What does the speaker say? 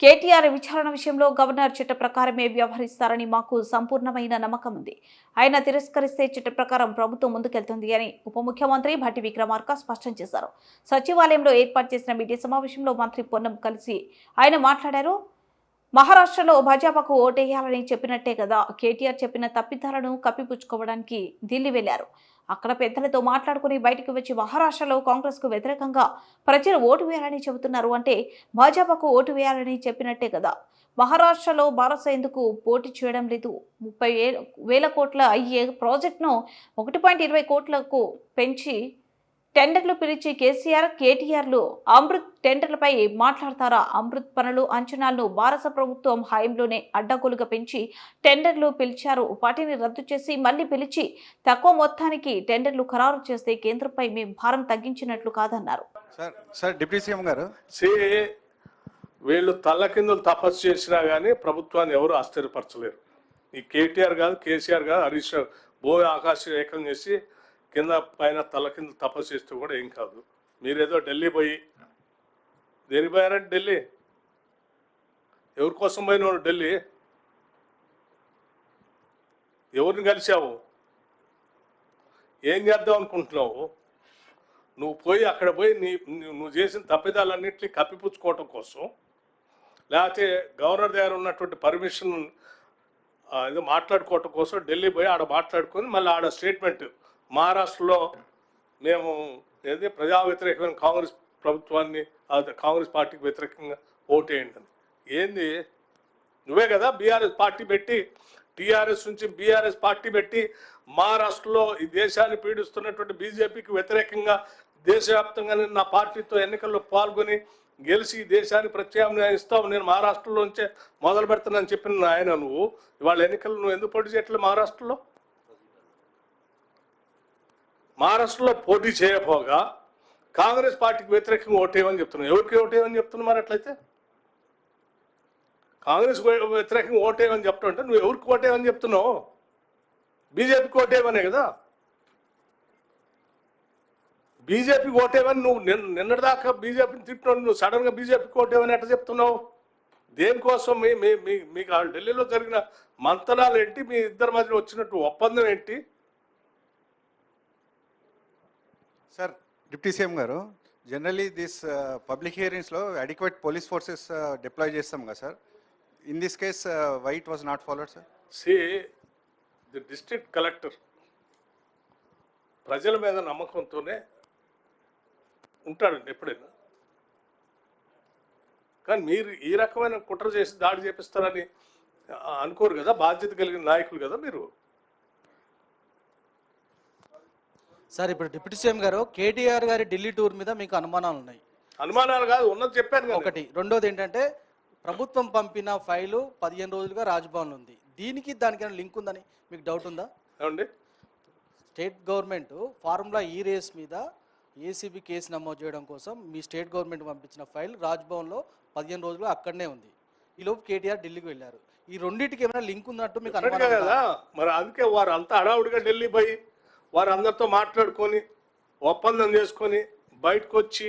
కేటీఆర్ విచారణ విషయంలో గవర్నర్ చట్ట ప్రకారమే వ్యవహరిస్తారని మాకు సంపూర్ణమైన నమ్మకం ఉంది. ఆయన తిరస్కరిస్తే చట్ట ప్రకారం ప్రభుత్వం ముందుకెళ్తుంది అని ఉప ముఖ్యమంత్రి భట్టి విక్రమార్క స్పష్టం చేశారు. సచివాలయంలో ఏర్పాటు చేసిన మీడియా సమావేశంలో మంత్రి పొన్నం కలిసి ఆయన మాట్లాడారు. మహారాష్ట్రలో భాజపాకు ఓటేయాలని చెప్పినట్టే కదా కేటీఆర్ చెప్పిన తప్పిదాలను కప్పిపుచ్చుకోవడానికి ఢిల్లీ వెళ్ళారు అక్కడ పెద్దలతో మాట్లాడుకుని బయటికి వచ్చి మహారాష్ట్రలో కాంగ్రెస్కు వ్యతిరేకంగా ప్రజలు ఓటు వేయాలని చెబుతున్నారు అంటే భాజపాకు ఓటు వేయాలని చెప్పినట్టే కదా. మహారాష్ట్రలో భారత ఎందుకు పోటీ చేయడం లేదు? ముప్పై వేల కోట్ల అయ్యే ప్రాజెక్టును ఒకటి పాయింట్ ఇరవై కోట్లకు పెంచి టెండర్లు పిలిచి కేసీఆర్ కేటీఆర్లు అమృత్ టెండర్లపై మాట్లాడతారా? అమృత్ పనులు అంచనాలను భారత ప్రభుత్వం హయాంలోనే అడ్డగోలుగా పెంచి టెండర్లు పిలిచారు. వాటిని రద్దు చేసి మళ్ళీ పిలిచి తక్కువ మొత్తానికి టెండర్లు ఖరారు చేస్తే కేంద్రంపై మేము భారం తగ్గించినట్లు కాదన్నారు. సార్ సార్ డిప్యూటీ సీఎం గారు. సే వీళ్ళు తల్లకిందులు తపస్సు చేసినా కానీ ప్రభుత్వాన్ని ఎవరు ఆశ్చర్యపరచలేరు. ఈ కేటీఆర్ కాదు కేసీఆర్ కాదు హరీష్ రావు. భూమి ఆకాశం ఏకం చేసి కింద పైన తల కింద తపస్సు చేస్తే కూడా ఏం కాదు. మీరేదో ఢిల్లీ పోయి దేనికి పోయారంటే ఢిల్లీ? ఎవరి కోసం పోయినావు ఢిల్లీ? ఎవరిని కలిసావు ఏం చేద్దాం అనుకుంటున్నావు? నువ్వు పోయి అక్కడ పోయి నీ నీ- నువ్వు చేసిన తప్పిదాలన్నింటినీ కప్పిపుచ్చుకోవటం కోసం లేకపోతే గవర్నర్ దగ్గర ఉన్నటువంటి పర్మిషన్ ఏదో మాట్లాడుకోవటం కోసం ఢిల్లీ పోయి ఆడ మాట్లాడుకొని మళ్ళీ ఆడ స్టేట్మెంట్ మహారాష్ట్రలో మేము ఏది ప్రజా వ్యతిరేకమైన కాంగ్రెస్ ప్రభుత్వాన్ని కాంగ్రెస్ పార్టీకి వ్యతిరేకంగా ఓటేయండి. అని ఏంది? నువ్వే కదా బీఆర్ఎస్ పార్టీ పెట్టి టీఆర్ఎస్ నుంచి బీఆర్ఎస్ పార్టీ పెట్టి మహారాష్ట్రలో ఈ దేశాన్ని పీడిస్తున్నటువంటి బీజేపీకి వ్యతిరేకంగా దేశవ్యాప్తంగా నేను నా పార్టీతో ఎన్నికల్లో పాల్గొని గెలిచి దేశాన్ని ప్రత్యామ్నాయం ఇస్తావు. నేను మహారాష్ట్రలోంచే మొదలు పెడతానని చెప్పిన ఆయన నువ్వు. ఇవాళ ఎన్నికలు నువ్వు ఎందుకు పోటీ చేయట్లేదు మహారాష్ట్రలో? మహారాష్ట్రలో పోటీ చేయపోగా కాంగ్రెస్ పార్టీకి వ్యతిరేకంగా ఓటేయమని చెప్తున్నావు ఎవరికి ఓటేయమని చెప్తున్నారు మరి అట్లయితే? కాంగ్రెస్ వ్యతిరేకంగా ఓటేయమని చెప్తుంటే నువ్వు ఎవరికి ఓటేయమని చెప్తున్నావు? బీజేపీకి ఓటేయమనే కదా? బీజేపీకి ఓటేయమని నువ్వు నిన్న నిన్నటిదాకా బీజేపీని తిట్టినావు నువ్వు సడన్గా బీజేపీకి ఓటేయమని ఎట్లా చెప్తున్నావు? దేనికోసం మీ మీ మీకు ఆ ఢిల్లీలో జరిగిన మంతనాలు ఏంటి మీ ఇద్దరి మధ్య వచ్చినట్టు ఒప్పందం ఏంటి? సార్ డిప్యూటీ సీఎం గారు జనరలీ దిస్ పబ్లిక్ హియరింగ్స్లో అడిక్వేట్ పోలీస్ ఫోర్సెస్ డిప్లాయ్ చేస్తాం కదా sir. In this case what was not followed sir see the district collector ప్రజల మీద నమ్మకంతోనే ఉంటాడండి ఎప్పుడైనా. కానీ మీరు ఈ రకమైన కుట్ర చేసి దాడి చేపిస్తారని అనుకోరు కదా బాధ్యత కలిగిన నాయకులు కదా మీరు. సార్ ఇప్పుడు డిప్యూటీ సీఎం గారు కేటీఆర్ గారి ఢిల్లీ టూర్ మీద మీకు అనుమానాలు ఉన్నాయి అనుమానాలు కాదు ఉన్నది చెప్పాను ఒకటి. రెండోది ఏంటంటే ప్రభుత్వం పంపిన ఫైలు పదిహేను రోజులుగా రాజ్భవన్ ఉంది. దీనికి దానికైనా లింక్ ఉందని మీకు డౌట్ ఉందా? ఏమండి? State government formula E race మీద ఏసీబీ కేసు నమోదు చేయడం కోసం మీ స్టేట్ గవర్నమెంట్ పంపించిన ఫైల్ రాజ్భవన్లో పదిహేను రోజులు అక్కడనే ఉంది. ఈ లోపు కేటీఆర్ ఢిల్లీకి వెళ్ళారు. ఈ రెండింటికి ఏమైనా లింక్ ఉన్నట్టు మీకు అనుమానం ఉందా? కదా. మరి అందుకే వారు అంతా హడావుడిగా ఢిల్లీ పోయి వారందరితో మాట్లాడుకొని ఒప్పందం చేసుకొని బయటకు వచ్చి